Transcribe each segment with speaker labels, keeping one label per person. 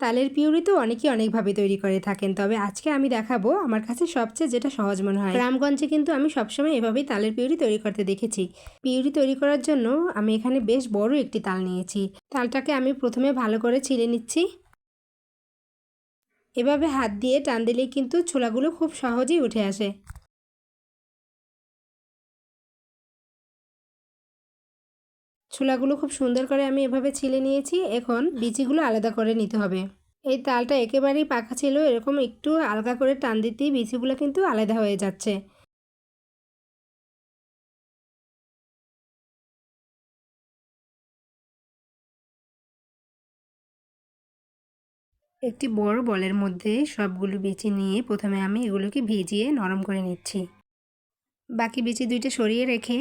Speaker 1: তালের পিউরি তো অনেকেই অনেকভাবে তৈরি করে থাকেন। তবে আজকে আমি দেখাবো আমার কাছে সবচেয়ে যেটা সহজ মনে হয়। গ্রামগঞ্জে কিন্তু আমি সবসময় এভাবেই তালের পিউরি তৈরি করতে দেখেছি। পিউরি তৈরি করার জন্য আমি এখানে বেশ বড় একটি তাল নিয়েছি। তালটাকে আমি প্রথমে ভালো করে ছিলে নিচ্ছি। এভাবে হাত দিয়ে টান দিলেই কিন্তু ছোলাগুলো খুব সহজেই উঠে আসে। ছোলাগুলো খুব সুন্দর করে আমি এভাবে ছিলে নিয়েছি। এখন বিচিগুলো আলাদা করে নিতে হবে। এই তালটা একেবারেই পাকা ছিল, এরকম একটু আলগা করে টান দিতেই বিচিগুলো কিন্তু আলাদা হয়ে যাচ্ছে। একটি বড় বলের মধ্যে সবগুলো বিচি নিয়ে প্রথমে আমি এগুলোকে ভিজিয়ে নরম করে নিচ্ছি। বাকি বিচি দুইটা সরিয়ে রেখে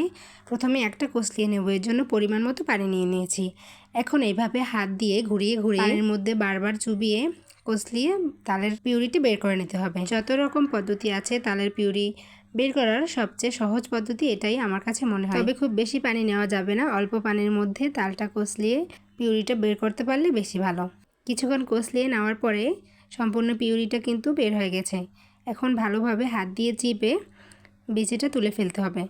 Speaker 1: প্রথমে একটা কষলিয়ে নেব। এর জন্য পরিমাণ মতো পানি নিয়ে নিয়েছি। এখন এইভাবে হাত দিয়ে ঘুরিয়ে ঘুরিয়ে পানির মধ্যে বারবার চুবিয়ে কষলিয়ে তালের পিউরিটি বের করে নিতে হবে। যত রকম পদ্ধতি আছে তালের পিউরি বের করার সবচেয়ে সহজ পদ্ধতি এটাই আমার কাছে মনে হয়। তবে খুব বেশি পানি নেওয়া যাবে না। অল্প পানির মধ্যে তালটা কষলিয়ে পিউরিটা বের করতে পারলে বেশি ভালো। কিছুক্ষণ কষলিয়ে নেওয়ার পরে সম্পূর্ণ পিউরিটা কিন্তু বের হয়ে গেছে। এখন ভালোভাবে হাত দিয়ে চিপে বিচিটা তুলে ফেলতে হবে।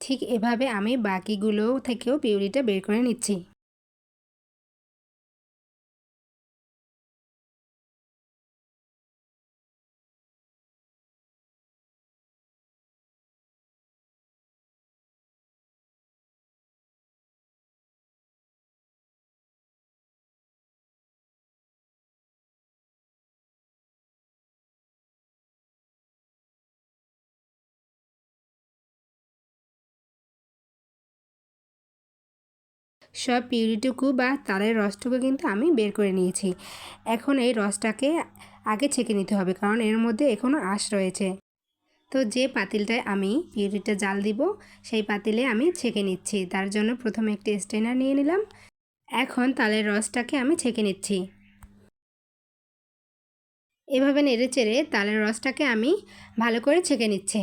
Speaker 1: ঠিক এভাবে আমি বাকিগুলো থেকেও পিউরিটা বের করে নিচ্ছি। সব পিউরিটুকু বা তালের রসটুকু কিন্তু আমি বের করে নিয়েছি। এখন এই রসটাকে আগে ছেঁকে নিতে হবে কারণ এর মধ্যে এখনও আঁশ রয়েছে। তো যে পাতিলটায় আমি পিউরিটা জাল দিব, সেই পাতিলে আমি ছেঁকে নিচ্ছি। তার জন্য প্রথমে একটি স্টেনার নিয়ে নিলাম। এখন তালের রসটাকে আমি ছেঁকে নিচ্ছি। এভাবে নেড়ে চেড়ে তালের রসটাকে আমি ভালো করে ছেঁকে নিচ্ছি।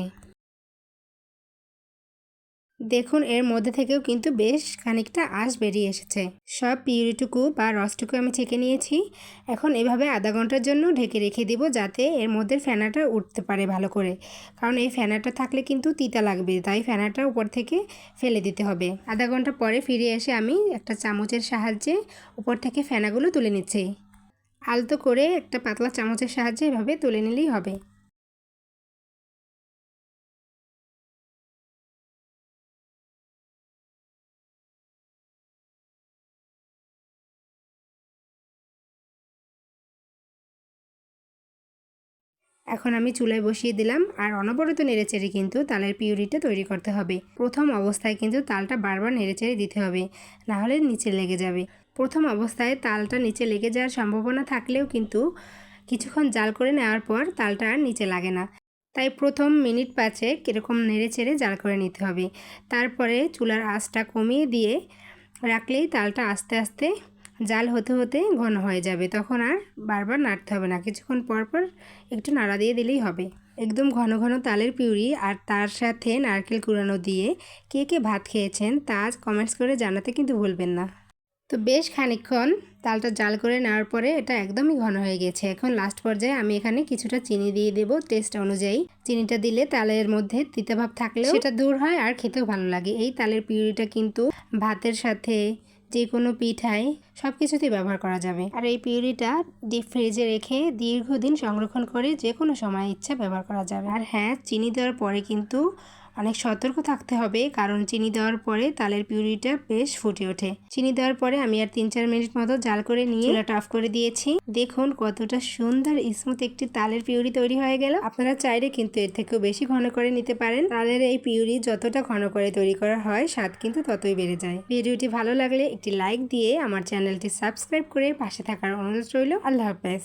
Speaker 1: দেখুন, এর মধ্যে থেকেও কিন্তু বেশ খানিকটা আঁশ বেরিয়ে এসেছে। সব পিউরিটুকু বা রসটুকু আমি ছেঁকে নিয়েছি। এখন এভাবে আধা ঘণ্টার জন্য ঢেকে রেখে দিব যাতে এর মধ্যে ফেনাটা উঠতে পারে ভালো করে। কারণ এই ফেনাটা থাকলে কিন্তু তিতা লাগবে, তাই ফেনাটা উপর থেকে ফেলে দিতে হবে। আধা ঘণ্টা পরে ফিরে এসে আমি একটা চামচের সাহায্যে উপর থেকে ফেনাগুলো তুলে নিচ্ছি। আলতো করে একটা পাতলা চামচের সাহায্যে এভাবে তুলে নিলেই হবে। এখন আমি চুলায় বসিয়ে দিলাম আর অনবরত নেড়েচেড়ে কিন্তু তালের পিউরিটা তৈরি করতে হবে। প্রথম অবস্থায় কিন্তু তালটা বারবার নেড়েচেড়ে দিতে হবে, নাহলে নিচে লেগে যাবে। প্রথম অবস্থায় তালটা নিচে লেগে যাওয়ার সম্ভাবনা থাকলেও কিন্তু কিছুক্ষণ জাল করে নেওয়ার পর তালটা আর নিচে লাগে না। তাই প্রথম মিনিট পাঁচে কীরকম নেড়ে চেড়ে জাল করে নিতে হবে। তারপরে চুলার আঁচটা কমিয়ে দিয়ে রাখলেই তালটা আস্তে আস্তে জাল হতে হতে ঘন হয়ে যাবে। তখন আর বারবার নাড়তে হবে না। কিছুক্ষণ পর পর একটু নাড়া দিয়ে দিলেই হবে। একদম ঘন ঘন তালের পিউরি আর তার সাথে নারকেল কুড়ানো দিয়ে কে কে ভাত খেয়েছেন তা কমেন্টস করে জানাতে কিন্তু ভুলবেন না। তো বেশ খানিক্ষণ তালটা জাল করে নেওয়ার পরে এটা একদমই ঘন হয়ে গেছে। এখন লাস্ট পর্যায়ে আমি এখানে কিছুটা চিনি দিয়ে দেব টেস্ট অনুযায়ী। চিনিটা দিলে তালের মধ্যে তিতাভাব থাকলেও সেটা দূর হয় আর খেতেও ভালো লাগে। এই তালের পিউরিটা কিন্তু ভাতের সাথে যে কোনো পিঠাই সব কিছুতেই ব্যবহার করা যাবে। আর এই পিউরিটা ডিপ ফ্রিজে রেখে দীর্ঘদিন সংরক্ষণ করে যে কোনো সময় ইচ্ছা ব্যবহার করা যাবে। আর হ্যাঁ চিনি দেওয়ার পরে কিন্তু অনেক সতর্ক থাকতে হবে, কারণ চিনি দেওয়ার পরে তালের পিউরিটা বেশ ফুটে ওঠে। চিনি দেওয়ার পরে আমি আর তিন চার মিনিট মতো জাল করে নিয়ে চুলাটা অফ করে দিয়েছি। দেখুন কতটা সুন্দর স্মুথ একটি তালের পিউরি তৈরি হয়ে গেল। আপনারা চাইলে কিন্তু এর থেকেও বেশি ঘন করে নিতে পারেন। তালের এই পিউরি যতটা ঘন করে তৈরি করা হয়, স্বাদ কিন্তু ততই বেড়ে যায়। ভিডিওটি ভালো লাগলে একটি লাইক দিয়ে আমার চ্যানেলটি সাবস্ক্রাইব করে পাশে থাকার অনুরোধ রইল। আল্লাহ হাফেজ।